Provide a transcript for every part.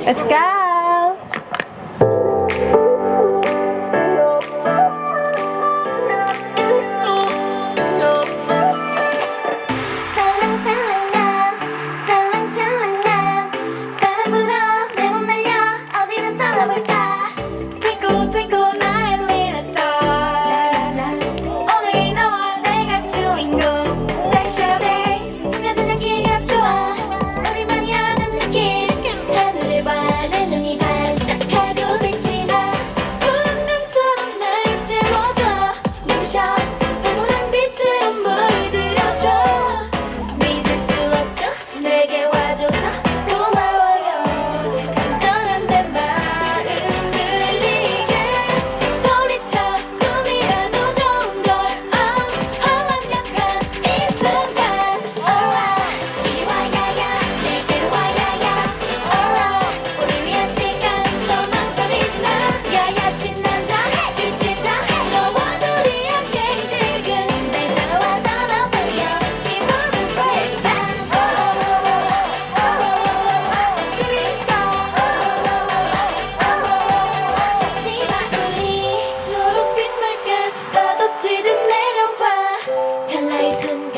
Let's go.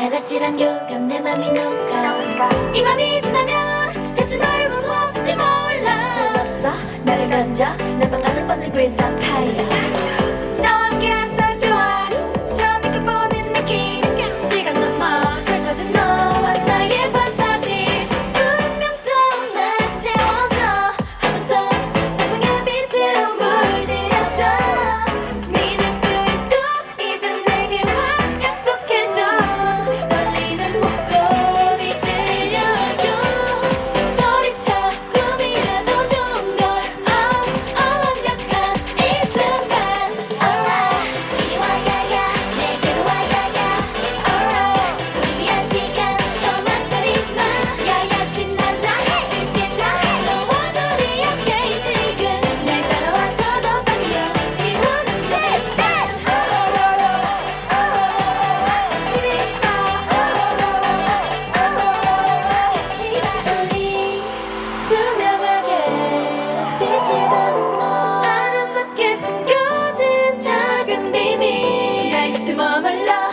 다 같이 난 교감 내 맘이 녹아. 이 맘이 지나면 다시 널 볼수 없을지 몰라. 없어 나를 던져. 내맘 가득 번진 불쌍 타이어. 투명하게 비치던 너. 아름답게 숨겨진 작은 비밀. 날 곁에 머물러